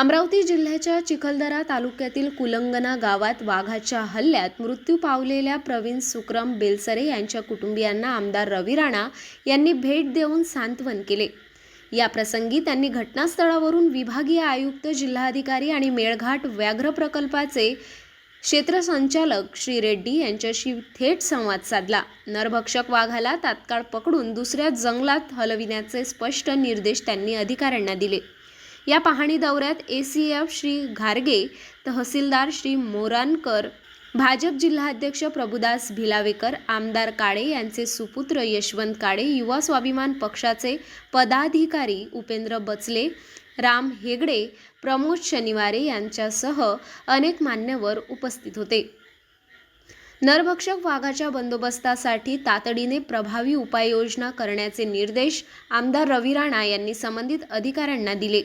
अमरावती जिल्ह्याच्या चिखलदरा तालुक्यातील कुलंगना गावात वाघाच्या हल्ल्यात मृत्यू पावलेल्या प्रवीण सुक्रम बेलसरे यांच्या कुटुंबियांना आमदार रवी राणा यांनी भेट देऊन सांत्वन केले. या प्रसंगी त्यांनी घटनास्थळावरून विभागीय आयुक्त जिल्हाधिकारी आणि मेळघाट व्याघ्र प्रकल्पाचे क्षेत्रसंचालक श्री रेड्डी यांच्याशी थेट संवाद साधला. नरभक्षक वाघाला तात्काळ पकडून दुसऱ्या जंगलात हलविण्याचे स्पष्ट निर्देश त्यांनी अधिकाऱ्यांना दिले. या पाहणी दौऱ्यात ए सी एफ श्री घारगे तहसीलदार श्री मोरानकर भाजप जिल्हाध्यक्ष प्रभुदास भिलावेकर आमदार काळे यांचे सुपुत्र यशवंत काळे युवा स्वाभिमान पक्षाचे पदाधिकारी उपेंद्र बचले राम हेगडे प्रमोद शनिवारे यांच्यासह अनेक मान्यवर उपस्थित होते. नरभक्षक वाघाच्या बंदोबस्तासाठी तातडीने प्रभावी उपाययोजना करण्याचे निर्देश आमदार रवी राणा यांनी संबंधित अधिकाऱ्यांना दिले.